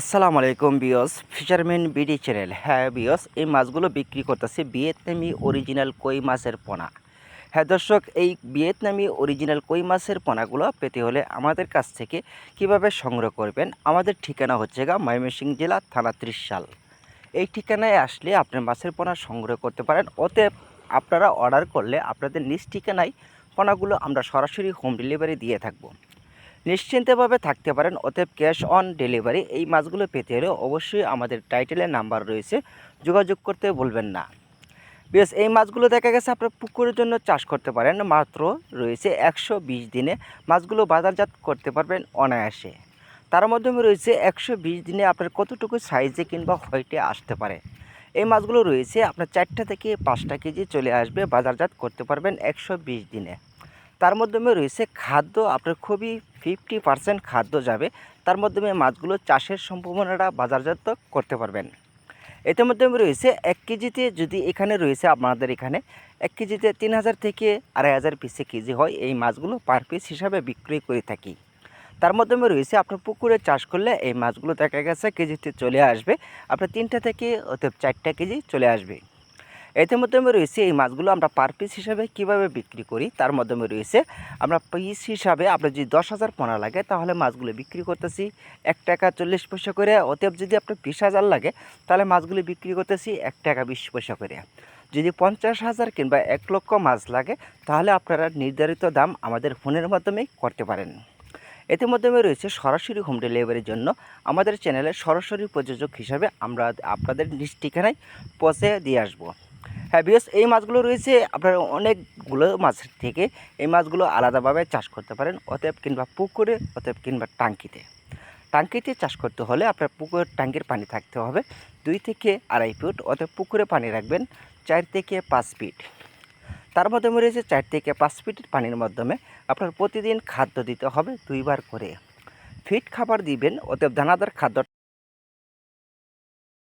আসসালামু আলাইকুম বিয়স ফিশারম্যান বিডি চ্যানেল হ্যাঁ বিয়স, এই মাছগুলো বিক্রি করতেছে ভিয়েতনামি অরিজিনাল কই মাছের পোনা। হ্যাঁ দর্শক, এই ভিয়েতনামি অরিজিনাল কই মাছের পোনাগুলো পেতে হলে আমাদের কাছ থেকে কীভাবে সংগ্রহ করবেন? আমাদের ঠিকানা হচ্ছে গা ময়মনসিংহ জেলা, থানা ত্রিশাল। এই ঠিকানায় আসলে আপনার মাছের পোনা সংগ্রহ করতে পারেন। অতএব আপনারা অর্ডার করলে আপনাদের নিজ ঠিকানায় পোনাগুলো আমরা সরাসরি হোম ডেলিভারি দিয়ে থাকব। নিশ্চিন্তভাবে থাকতে পারেন অতএব ক্যাশ অন ডেলিভারি। এই মাছগুলো পেতে হলে অবশ্যই আমাদের টাইটেলের নাম্বার রয়েছে, যোগাযোগ করতে ভুলবেন না। বেশ, এই মাছগুলো দেখা গেছে আপনার পুকুরের জন্য চাষ করতে পারেন। মাত্র রয়েছে একশো বিশ দিনে মাছগুলো বাজারজাত করতে পারবেন অনায়াসে। তার মাধ্যমে রয়েছে একশো বিশ দিনে আপনার কতটুকু সাইজে কিংবা হোয়াইটে আসতে পারে। এই মাছগুলো রয়েছে আপনার চারটা থেকে পাঁচটা কেজি চলে আসবে, বাজারজাত করতে পারবেন একশো বিশ দিনে। তার মাধ্যমে রয়েছে খাদ্য, আপনার খুবই ফিফটি পার্সেন্ট খাদ্য যাবে। তার মাধ্যমে মাছগুলো চাষের সম্ভাবনাটা বাজারজাত করতে পারবেন। এতে মাধ্যমে রয়েছে এক কেজিতে যদি এখানে রয়েছে আপনাদের এখানে, এক কেজিতে তিন হাজার থেকে আড়াই হাজার পিসে কেজি হয় এই মাছগুলো পার পিস হিসাবে বিক্রয় করে থাকি। তার মাধ্যমে রয়েছে আপনার পুকুরে চাষ করলে এই মাছগুলো দেখা গেছে কেজিতে চলে আসবে। আপনার তিনটা থেকে অতএব চারটা কেজি চলে আসবে। এতে মাধ্যমে রয়েছে এই মাছগুলো আমরা পার পিস হিসাবে কীভাবে বিক্রি করি? তার মাধ্যমে রয়েছে, আমরা পিস হিসাবে আপনার যদি দশ হাজার পোনা লাগে, তাহলে মাছগুলো বিক্রি করতেছি এক টাকা চল্লিশ পয়সা করে। অতএব যদি আপনার বিশ হাজার লাগে, তাহলে মাছগুলো বিক্রি করতেছি এক টাকা বিশ পয়সা করে। যদি পঞ্চাশ হাজার কিংবা এক লক্ষ মাছ লাগে, তাহলে আপনারা নির্ধারিত দাম আমাদের ফোনের মাধ্যমে করতে পারেন। এতে মাধ্যমে রয়েছে সরাসরি হোম ডেলিভারির জন্য আমাদের চ্যানেলে সরাসরি প্রযোজক হিসাবে আমরা আপনাদের ঠিকানায় পৌঁছে দিয়ে আসব। হ্যাঁ বিকজ এই মাছগুলো রয়েছে, আপনার অনেকগুলো মাছের থেকে এই মাছগুলো আলাদাভাবে চাষ করতে পারেন, অতএব কিংবা পুকুরে, অতএব কিংবা টাঙ্কিতে। টাঙ্কিতে চাষ করতে হলে আপনার পুকুরের ট্যাঙ্কির পানি থাকতে হবে দুই থেকে আড়াই ফুট, অতএব পুকুরে পানি রাখবেন চার থেকে পাঁচ ফিট। তার মাধ্যমে রয়েছে চার থেকে পাঁচ ফিটের পানির মাধ্যমে আপনার প্রতিদিন খাদ্য দিতে হবে দুইবার করে। ফিট খাবার দিবেন, অতএব দানাদার খাদ্য